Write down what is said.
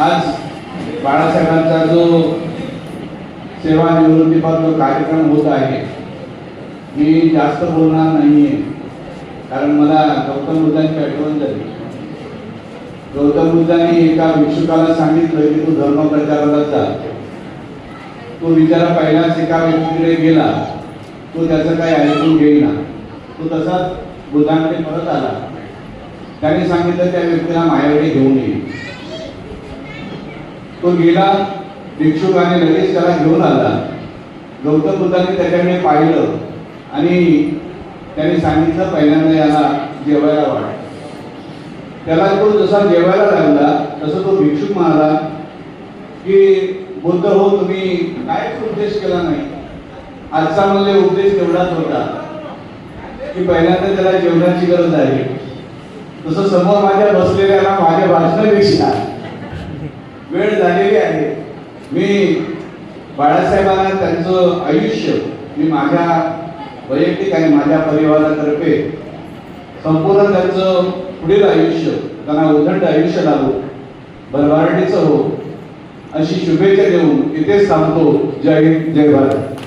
आज बाळासाहेबांचा जो सेवानिवृत्तीपर जो कार्यक्रम होत आहे मी जास्त बोलणार नाही आहे कारण मला गौतम बुद्धांची आठवण झाली. गौतम बुद्धांनी एका भिक्षुकाला सांगितलं की तू धर्म प्रचाराला जा. तो बिचारा पहिलाच एका व्यक्तीकडे गेला. तो त्याचं काही ऐकून घेईना. तो तसाच बुद्धांकडे परत आला. त्याने सांगितलं त्या व्यक्तीला माझ्याकडे घेऊन येईल तो गेला भिक्षुकाने लगेच त्याला घेऊन आला. गौतम बुद्धाने त्याच्याकडे पाहिलं आणि त्याने सांगितलं पहिल्यांदा याला जेवायला वाढ. त्याला तो जसा जेवायला लागला तसं तो भिक्षुक म्हणाला की बुद्ध हो तुम्ही कायच उपदेश केला नाही. आजचा म्हणजे उपदेश तेवढाच होता की पहिल्यांदा त्याला जेवणाची गरज आहे. तसं समोर माझ्या बसलेल्याला माझ्या भाषणापेक्षा वेळ झालेली आहे. मी बाळासाहेबांना त्यांचं आयुष्य मी माझ्या वैयक्तिक आणि माझ्या परिवारातर्फे संपूर्ण त्यांचं पुढील आयुष्य त्यांना उदंड आयुष्य लाभो भरभराटीचं हो अशी शुभेच्छा देऊन इथेच सांगतो जय हिंद जय भारत.